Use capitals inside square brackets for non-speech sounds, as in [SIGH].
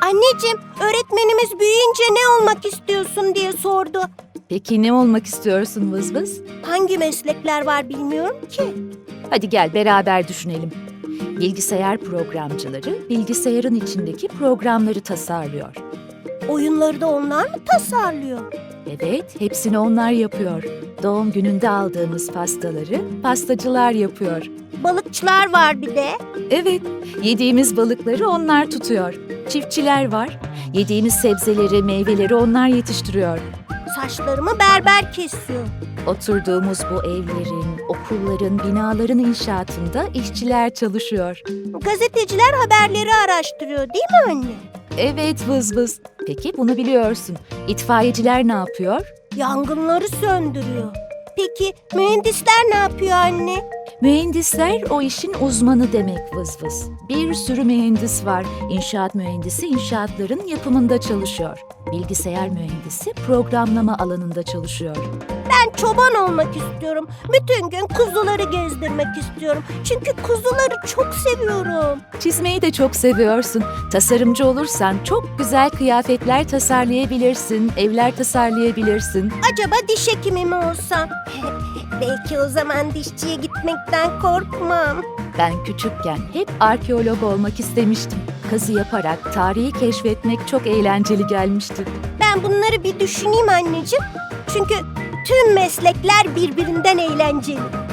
Anneciğim, öğretmenimiz büyüyünce ne olmak istiyorsun diye sordu. Peki ne olmak istiyorsun Vız Vız? Hangi meslekler var bilmiyorum ki. Hadi gel beraber düşünelim. Bilgisayar programcıları bilgisayarın içindeki programları tasarlıyor. Oyunları da onlar mı tasarlıyor? Evet, hepsini onlar yapıyor. Doğum gününde aldığımız pastaları pastacılar yapıyor. Balıkçılar var bir de. Evet, yediğimiz balıkları onlar tutuyor. Çiftçiler var. Yediğimiz sebzeleri, meyveleri onlar yetiştiriyor. Saçlarımı berber kesiyor. Oturduğumuz bu evlerin, okulların, binaların inşaatında işçiler çalışıyor. Gazeteciler haberleri araştırıyor değil mi anne? Evet vız vız. Peki bunu biliyorsun. İtfaiyeciler ne yapıyor? Yangınları söndürüyor. Peki mühendisler ne yapıyor anne? Mühendisler o işin uzmanı demek vız vız. Bir sürü mühendis var. İnşaat mühendisi inşaatların yapımında çalışıyor. Bilgisayar mühendisi programlama alanında çalışıyor. Ben çoban olmak istiyorum. Bütün gün kuzuları gezdirmek istiyorum. Çünkü kuzuları çok seviyorum. Çizmeyi de çok seviyorsun. Tasarımcı olursan çok güzel kıyafetler tasarlayabilirsin, evler tasarlayabilirsin. Acaba diş hekimi mi olsam? [LAUGHS] Belki o zaman dişçiye gitmekten korkmam. Ben küçükken hep arkeolog olmak istemiştim. Kazı yaparak tarihi keşfetmek çok eğlenceli gelmişti. Ben bunları bir düşüneyim anneciğim. Çünkü tüm meslekler birbirinden eğlenceli.